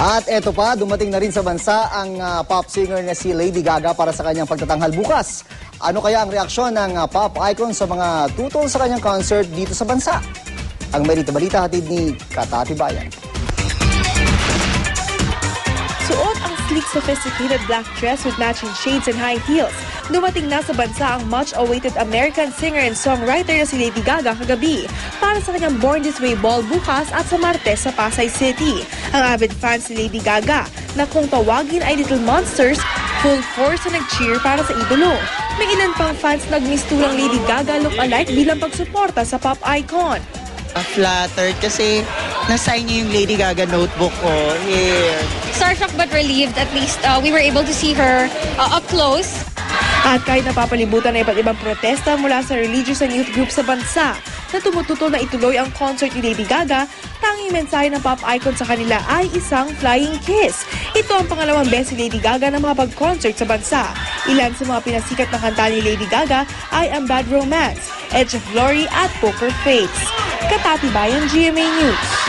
At eto pa, dumating na rin sa bansa ang ah, pop singer na si Lady Gaga para sa kanyang pagtatanghal bukas. Ano kaya ang reaksyon ng ah, pop icon sa mga tutol sa kanyang concert dito sa bansa? Ang Merita Balita hatid ni Katati Bayan. Sophisticated black dress with matching shades and high heels. Dumating na sa bansa ang much-awaited American singer and songwriter na si Lady Gaga kagabi para sa kanyang Born This Way ball bukas at sa Martes sa Pasay City. Ang avid fans ni Lady Gaga na kung tawagin ay Little Monsters, full force na nag-cheer para sa idolo. May ilan pang fans nagmistulang Lady Gaga look-alike bilang pagsuporta sa pop icon. uh, flattered kasi nasign niya yung Lady Gaga notebook ko. Here. Starstruck but relieved. At least uh, we were able to see her uh, up close. At kahit napapalibutan na iba't ibang protesta mula sa religious and youth group sa bansa na tumututol na ituloy ang concert ni Lady Gaga, tanging mensahe ng pop icon sa kanila ay isang flying kiss. Ito ang pangalawang beses ni Lady Gaga na makapag-concert sa bansa. Ilan sa mga pinasikat na kanta ni Lady Gaga ay ang Bad Romance, Edge of Glory at Poker Face. Katati Bayan, GMA News.